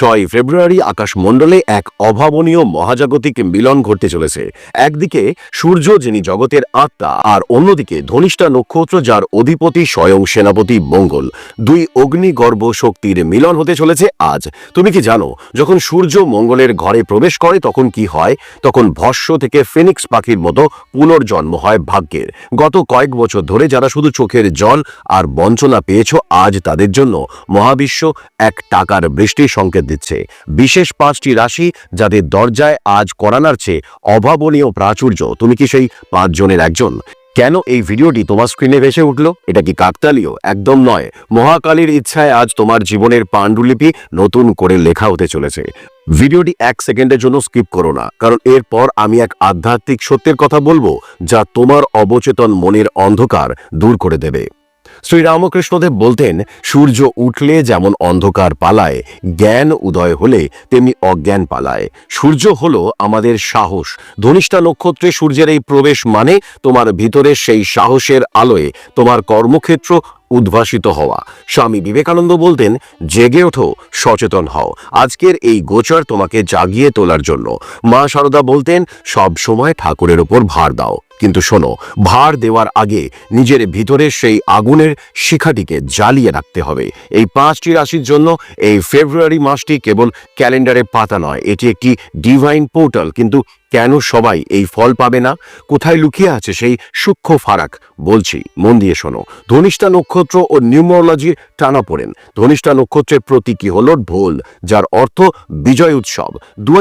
ছয় ফেব্রুয়ারি আকাশমণ্ডলে এক অভাবনীয় মহাজাগতিক মিলন ঘটতে চলেছে। একদিকে সূর্য, যিনি জগতের আত্মা, আর অন্যদিকে ধনিষ্ঠা নক্ষত্র, যার অধিপতি স্বয়ং সেনাপতি মঙ্গল। দুই অগ্নিগর্ভ শক্তির মিলন হতে চলেছে আজ। তুমি কি জানো, যখন সূর্য মঙ্গলের ঘরে প্রবেশ করে, তখন কি হয়? তখন ভস্য থেকে ফিনিক্স পাখির মতো পুনর্জন্ম হয় ভাগ্যের। গত কয়েক বছর ধরে যারা শুধু চোখের জল আর বঞ্চনা পেয়েছ, আজ তাদের জন্য মহাবিশ্ব এক টাকার বৃষ্টির সংকেত দিচ্ছে। বিশেষ পাঁচটি রাশি যাদের দরজায় আজ করানার চেয়ে অভাবনীয় প্রাচুর্য। তুমি কি সেই পাঁচজনের একজন? কেন এই ভিডিওটি তোমার স্ক্রিনে ভেসে উঠল? এটা কি কাকতালীয়? একদম নয়। মহাকালীর ইচ্ছায় আজ তোমার জীবনের পাণ্ডুলিপি নতুন করে লেখা হতে চলেছে। ভিডিওটি এক সেকেন্ডের জন্য স্কিপ করো না, কারণ এরপর আমি এক আধ্যাত্মিক সত্যের কথা বলব যা তোমার অবচেতন মনের অন্ধকার দূর করে দেবে। শ্রীরামকৃষ্ণদেব বলতেন, সূর্য উঠলে যেমন অন্ধকার পালায়, জ্ঞান উদয় হলে তেমনি অজ্ঞান পালায়। সূর্য হলো আমাদের সাহস। ধনিষ্ঠা নক্ষত্রে সূর্যের এই প্রবেশ মানে তোমার ভিতরে সেই সাহসের আলোয় তোমার কর্মক্ষেত্র উদ্ভাসিত হওয়া। স্বামী বিবেকানন্দ বলতেন, জেগে ওঠো, সচেতন হও। আজকের এই গোচর তোমাকে জাগিয়ে তোলার জন্য। মা সারদা বলতেন, সব সময় ঠাকুরের ওপর ভার দাও। কিন্তু শোনো, ভার দেওয়ার আগে নিজের ভিতরে সেই আগুনের শিখাটিকে জ্বালিয়ে রাখতে হবে। এই পাঁচটি রাশির জন্য এই ফেব্রুয়ারি মাসটি কেবল ক্যালেন্ডারে পাতা নয়, এটি একটি ডিভাইন পোর্টাল, কিন্তু কেন সবাই এই ফল পাবে না? কোথায় লুকিয়ে আছে সেই সূক্ষ্ম ফারাক? বলছি, মন দিয়ে শোনো। ধনিষ্ঠা নক্ষত্র ও নিউমোলজির টানা পড়েন। ধনিষ্ঠা নক্ষত্রের প্রতীকী হল ঢোল, যার অর্থ বিজয় উৎসব। দু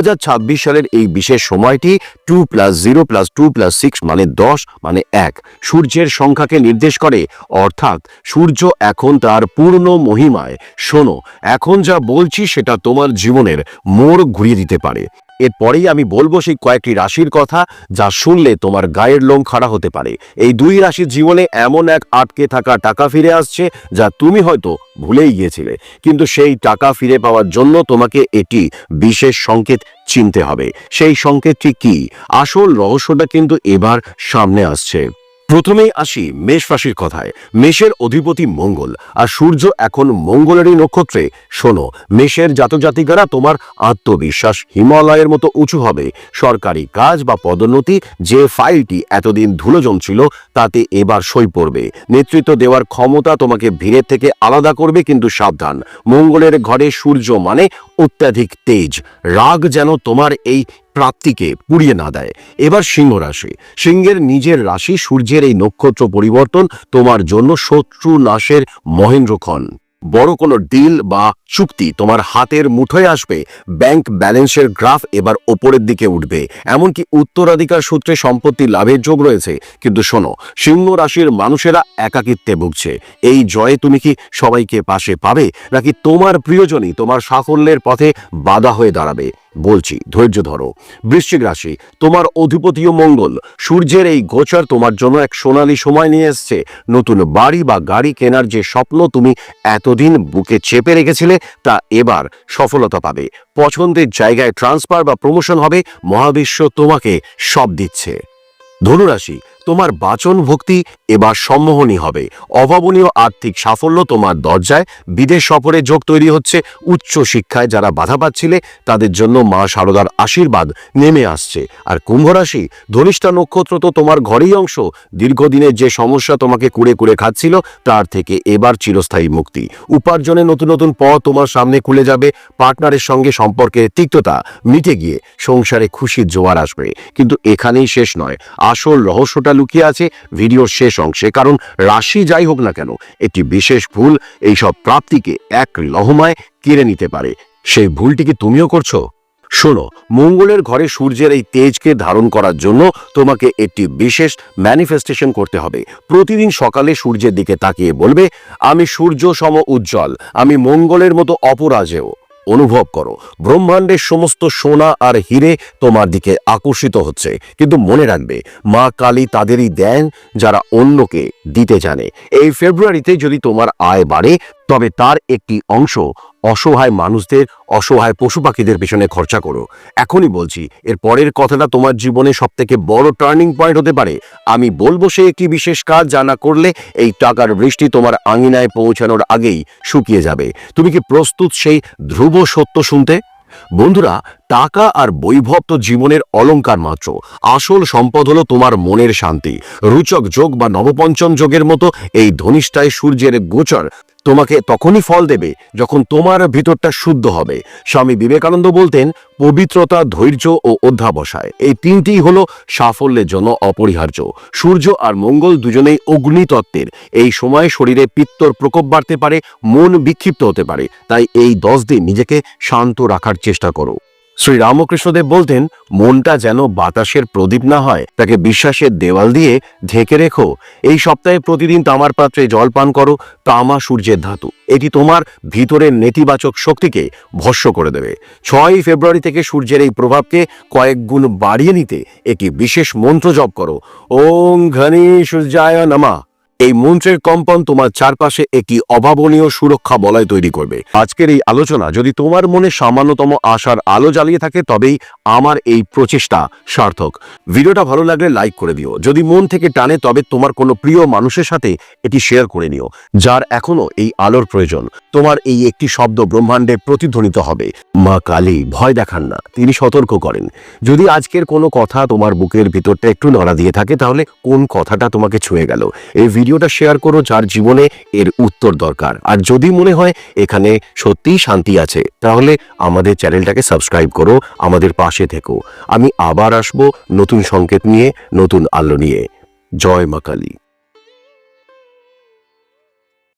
সালের এই বিশেষ সময়টি two plus zero plus two plus six মানে দশ মানে এক। সূর্যের সংখ্যাকে নির্দেশ করে, অর্থাৎ সূর্য এখন তার পূর্ণ মহিমায়। শোনো, এখন যা বলছি সেটা তোমার জীবনের মোড় ঘুরিয়ে দিতে পারে। এরপরেই আমি বলব সেই কয়েকটি রাশির কথা যা শুনলে তোমার গায়ের লোম খাড়া হতে পারে। এই দুই রাশির জীবনে এমন এক আটকে থাকা টাকা ফিরে আসছে যা তুমি হয়তো ভুলেই গিয়েছিলে। কিন্তু সেই টাকা ফিরে পাওয়ার জন্য তোমাকে এটি বিশেষ সংকেত চিনতে হবে। সেই সংকেতটি কি? আসল রহস্যটা কিন্তু এবার সামনে আসছে। প্রথমেই আসি মেষ রাশির কথায়। মেষের অধিপতি মঙ্গল। আর সূর্য এখন মঙ্গলেরই নক্ষত্রে। শোনো, মেষের জাতক জাতিকারা তোমার আত্মবিশ্বাস হিমালয়ের মতো উঁচু হবে। সরকারি কাজ বা পদোন্নতি যে ফাইলটি এতদিন ধুলো জমছিল তাতে এবার সই পড়বে। নেতৃত্ব দেওয়ার ক্ষমতা তোমাকে ভিড়ের থেকে আলাদা করবে, কিন্তু সাবধান। মঙ্গলের ঘরে সূর্য মানে অত্যাধিক তেজ। রাগ যেন তোমার এই প্রাপ্তিকে পুড়িয়ে না দেয়। এবার সিংহ রাশি। সিংহের নিজের রাশি সূর্যের এই নক্ষত্র পরিবর্তন তোমার জন্য শত্রু নাশের মহেন্দ্রক্ষণ। বড় কোনো ডিল বা চুক্তি তোমার হাতের মুঠোয় আসবে। ব্যাংক ব্যালেন্সের গ্রাফ এবার ওপরের দিকে উঠবে। এমনকি উত্তরাধিকার সূত্রে সম্পত্তি লাভের যোগ রয়েছে। কিন্তু শোনো, সিংহ রাশির মানুষেরা একাকিত্বে ভুগছে। এই জয়ে তুমি কি সবাইকে পাশে পাবে? নাকি তোমার প্রিয়জনই তোমার সাফল্যের পথে বাধা হয়ে দাঁড়াবে? বলছি, ধৈর্য ধরো। বৃশ্চিক রাশি, তোমার অধিপতীয় মঙ্গল। সূর্যের এই গোচর তোমার জন্য এক সোনালি সময় নিয়ে এসছে। নতুন বাড়ি বা গাড়ি কেনার যে স্বপ্ন তুমি এতদিন বুকে চেপে রেখেছিলে, তা এবার সফলতা পাবে। পছন্দের জায়গায় ট্রান্সফার বা প্রমোশন হবে, মহাবিশ্ব তোমাকে সব দিচ্ছে। ধনুরাশি তোমার বাচন ভক্তি এবার সম্মোহনী হবে। অভাবনীয় আর্থিক সাফল্য তোমার দরজায়। বিদেশ সফরে যোগ তৈরি হচ্ছে উচ্চ শিক্ষায় যারা বাধা পাচ্ছিলে, তাদের জন্য মা শারদার আশীর্বাদ নেমে আসছে। আর কুম্ভরাশি ধনিষ্ঠা নক্ষত্র তো তোমার ঘরেই অংশ। দীর্ঘদিনের যে সমস্যা তোমাকে কুড়ে কুড়ে খাচ্ছিল, তার থেকে এবার চিরস্থায়ী মুক্তি। উপার্জনে নতুন নতুন পথ তোমার সামনে খুলে যাবে। পার্টনারের সঙ্গে সম্পর্কের তিক্ততা মিটে গিয়ে সংসারে খুশির জোয়ার আসবে। কিন্তু এখানেই শেষ নয়। আসল রহস্যটা লুকিয়ে আছে ভিডিওর শেষ অংশে। কারণ রাশি যাই হোক না কেন, একটি বিশেষ ভুল এইসব প্রাপ্তিকে এক লহমায় কেড়ে নিতে পারে। সেই ভুলটি কি তুমিও করছ? শোনো, মঙ্গলের ঘরে সূর্যের এই তেজকে ধারণ করার জন্য তোমাকে একটি বিশেষ ম্যানিফেস্টেশন করতে হবে। প্রতিদিন সকালে সূর্যের দিকে তাকিয়ে বলবে, আমি সূর্য সম উজ্জ্বল, আমি মঙ্গলের মতো অপরাজেয়। অনুভব করো। ব্রহ্মাণ্ডের সমস্ত সোনা আর হিরে তোমার দিকে আকর্ষিত হচ্ছে। কিন্তু মনে রাখবে, মা কালী তাদেরই দেন যারা অন্যকে দিতে জানে। এই ফেব্রুয়ারিতে যদি তোমার আয় বাড়ে তবে তার একটি অংশ অসহায় মানুষদের, অসহায় পশু পাখিদের পেছনে খরচা করো। এখনই বলছি, এর পরের কথাটা তোমার জীবনে সব থেকে বড় টার্নিং পয়েন্ট হতে পারে। আমি বলব সে একটি বিশেষ কাজ, যা না করলে এই টাকার বৃষ্টি তোমার আঙিনায় পৌঁছানোর আগেই শুকিয়ে যাবে। তুমি কি প্রস্তুত সেই ধ্রুব সত্য শুনতে? বন্ধুরা, টাকা আর বৈভব তো জীবনের অলঙ্কার মাত্র। আসল সম্পদ হলো তোমার মনের শান্তি। রুচক যোগ বা নবপঞ্চম যোগের মতো এই ধনিষ্ঠায় সূর্যের গোচর তোমাকে তখনই ফল দেবে যখন তোমার ভিতরটা শুদ্ধ হবে। স্বামী বিবেকানন্দ বলতেন, পবিত্রতা, ধৈর্য ও অধ্যাবসায়। এই তিনটি হলো সাফল্যের জন্য অপরিহার্য। সূর্য আর মঙ্গল দুজনেই অগ্নিতত্ত্বের। এই সময় শরীরে পিত্তর প্রকোপ বাড়তে পারে, মন বিক্ষিপ্ত হতে পারে। তাই এই দশ দিন নিজেকে শান্ত রাখার চেষ্টা করো। শ্রী রামকৃষ্ণদেব বলতেন, মনটা যেন বাতাসের প্রদীপ না হয়, তাকে বিশ্বাসের দেওয়াল দিয়ে ঢেকে রেখো। এই সপ্তাহে প্রতিদিন তামার পাত্রে জল পান করো, তামা সূর্যের ধাতু। এটি তোমার ভিতরের নেতিবাচক শক্তিকে ভস্য করে দেবে। ছয়ই ফেব্রুয়ারি থেকে সূর্যের এই প্রভাবকে কয়েক গুণ বাড়িয়ে নিতে একটি বিশেষ মন্ত্র জপ করো। ওং ঘনি সূর্যায় নমা। এই মন্ত্রের কম্পন তোমার চারপাশে একটি অভাবনীয় সুরক্ষা বলয় তৈরি করবে। আজকের এই আলোচনা যদি তোমার মনে সামান্যতম আশার আলো জ্বালিয়ে থাকে, তবেই আমার এই প্রচেষ্টা সার্থক। ভিডিওটা ভালো লাগলে লাইক করে দিও। যদি মন থেকে টানে, তবে তোমার কোনো প্রিয় মানুষের সাথে এটি শেয়ার করে নিও, যার এখনও এই আলোর প্রয়োজন। তোমার এই একটি শব্দ ব্রহ্মাণ্ডে প্রতিধ্বনিত হবে। মা কালী, ভয় দেখান না, তিনি সতর্ক করেন। যদি আজকের কোনো কথা তোমার বুকের ভিতরটা একটু নড়া দিয়ে থাকে, তাহলে কোন কথাটা তোমাকে ছুঁয়ে গেল? এই ভিডিওটা শেয়ার করো যার জীবনে এর উত্তর দরকার। আর যদি মনে হয় এখানে সত্যিই শান্তি আছে, তাহলে আমাদের চ্যানেলটাকে সাবস্ক্রাইব করো, আমাদের পাশে থেকো। আমি আবার আসব নতুন সংকেত নিয়ে, নতুন আলো নিয়ে। জয় মা কালী।